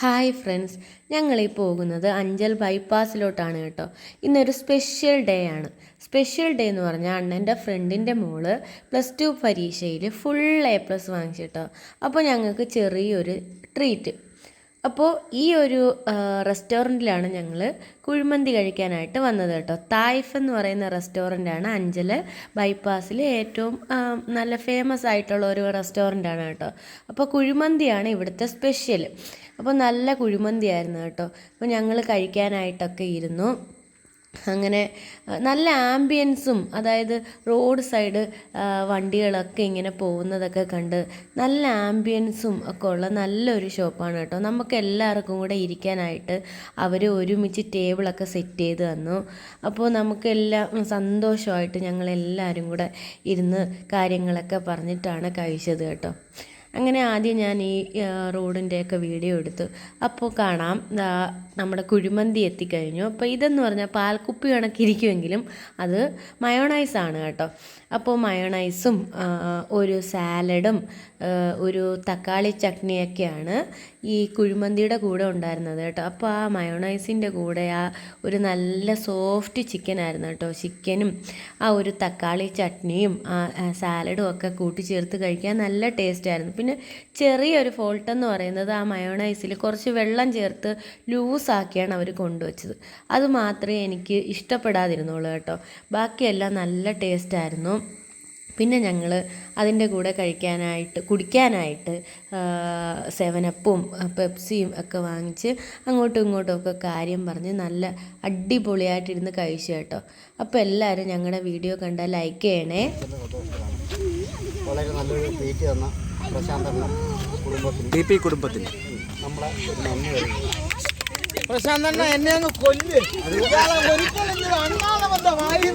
Hi friends ഞങ്ങളീ പോകുന്നത് അഞ്ചൽ ബൈപ്പാസിലോട്ടാണ് കേട്ടോ. ഇന്നൊരു സ്പെഷ്യൽ ഡേ ആണ്. സ്പെഷ്യൽ ഡേ എന്ന് പറഞ്ഞാൽ അണ്ണന്റെ ഫ്രണ്ടിന്റെ മോൾ പ്ലസ് ടു പരീക്ഷയിൽ ഫുൾ എ പ്ലസ് വാങ്ങിച്ചു കേട്ടോ. അപ്പോൾ ഞങ്ങൾക്ക് ചെറിയൊരു ട്രീറ്റ്. അപ്പോൾ ഈ ഒരു റെസ്റ്റോറന്റിലാണ് ഞങ്ങൾ കുഴിമന്തി കഴിക്കാനായിട്ട് വന്നത് കേട്ടോ. തായ്ഫ് എന്ന് പറയുന്ന റെസ്റ്റോറന്റാണ് അഞ്ചൽ ബൈപ്പാസിൽ ഏറ്റവും നല്ല ഫേമസ് ആയിട്ടുള്ള ഒരു റെസ്റ്റോറന്റാണ് കേട്ടോ. അപ്പോൾ കുഴിമന്തിയാണ് ഇവിടുത്തെ സ്പെഷ്യൽ അപ്പോൾ നല്ല കുഴിമന്തിയായിരുന്നു കേട്ടോ. അപ്പോൾ ഞങ്ങൾ കഴിക്കാനായിട്ടൊക്കെ ഇരുന്നു. അങ്ങനെ നല്ല ആംബിയൻസും അതായത് റോഡ് സൈഡ് വണ്ടികളൊക്കെ ഇങ്ങനെ പോകുന്നതൊക്കെ കണ്ട് നല്ല ആംബിയൻസും ഒക്കെ ഉള്ള നല്ലൊരു ഷോപ്പാണ് കേട്ടോ. നമുക്ക് എല്ലാവർക്കും കൂടെ ഇരിക്കാനായിട്ട് അവർ ഒരുമിച്ച് ടേബിളൊക്കെ സെറ്റ് ചെയ്ത് തന്നു. അപ്പോൾ നമുക്കെല്ലാം സന്തോഷമായിട്ട് ഞങ്ങളെല്ലാവരും കൂടെ ഇരുന്ന് കാര്യങ്ങളൊക്കെ പറഞ്ഞിട്ടാണ് കഴിച്ചത് കേട്ടോ. അങ്ങനെ ആദ്യം ഞാൻ ഈ റോഡിന്റെയൊക്കെ വീഡിയോ എടുത്തു. അപ്പോൾ കാണാം നമ്മുടെ കുഴിമന്തി എത്തിക്കഴിഞ്ഞു. അപ്പോൾ ഇതെന്ന് പറഞ്ഞാൽ പാൽക്കുപ്പി കണക്കിരിക്കുമെങ്കിലും അത് മയോണൈസ് ആണ് കേട്ടോ. അപ്പോൾ മയോണൈസും ഒരു സാലഡും ഒരു തക്കാളി ചട്നിയൊക്കെയാണ് ഈ കുഴിമന്തിയുടെ കൂടെ ഉണ്ടായിരുന്നത് കേട്ടോ. അപ്പോൾ ആ മയോണൈസിന്റെ കൂടെ ആ ഒരു നല്ല സോഫ്റ്റ് ചിക്കൻ ആയിരുന്നു കേട്ടോ. ചിക്കനും ആ ഒരു തക്കാളി ചട്നിയും സാലഡും ഒക്കെ കൂട്ടിച്ചേർത്ത് കഴിക്കാൻ നല്ല ടേസ്റ്റ് ആയിരുന്നു. പിന്നെ ചെറിയൊരു ഫോൾട്ട് എന്ന് പറയുന്നത് ആ മയോണൈസിൽ കുറച്ച് വെള്ളം ചേർത്ത് ലൂസാക്കിയാണ് അവർ കൊണ്ടുവച്ചത്. അത് മാത്രമേ എനിക്ക് ഇഷ്ടപ്പെടാതിരുന്നുള്ളൂ കേട്ടോ. ബാക്കിയെല്ലാം നല്ല ടേസ്റ്റായിരുന്നു. പിന്നെ ഞങ്ങൾ അതിന്റെ കൂടെ കഴിക്കാനായിട്ട് കുടിക്കാനായിട്ട് സെവനപ്പും പെപ്സിയും ഒക്കെ വാങ്ങിച്ച് അങ്ങോട്ടും ഇങ്ങോട്ടും ഒക്കെ കാര്യം പറഞ്ഞ് നല്ല അടിപൊളിയായിട്ടിരുന്ന് കഴിച്ചു കേട്ടോ. അപ്പോൾ എല്ലാവരും ഞങ്ങളുടെ വീഡിയോ കണ്ടാൽ ലൈക്ക് ചെയ്യണേ. വളരെ നല്ലൊരു ട്രീറ്റ് തന്ന പ്രശാന്തനും കുടുംബത്തിനും. ടി പി കുടുംബത്തിന്. നമ്മളെ നന്ദി പറയുന്നു പ്രശാന്തണ്ണ എന്നെ അങ്ങ് കൊല്ല്. ഇയാളെ ഒരിക്കലും അണ്ണാളെ വന്ന വായി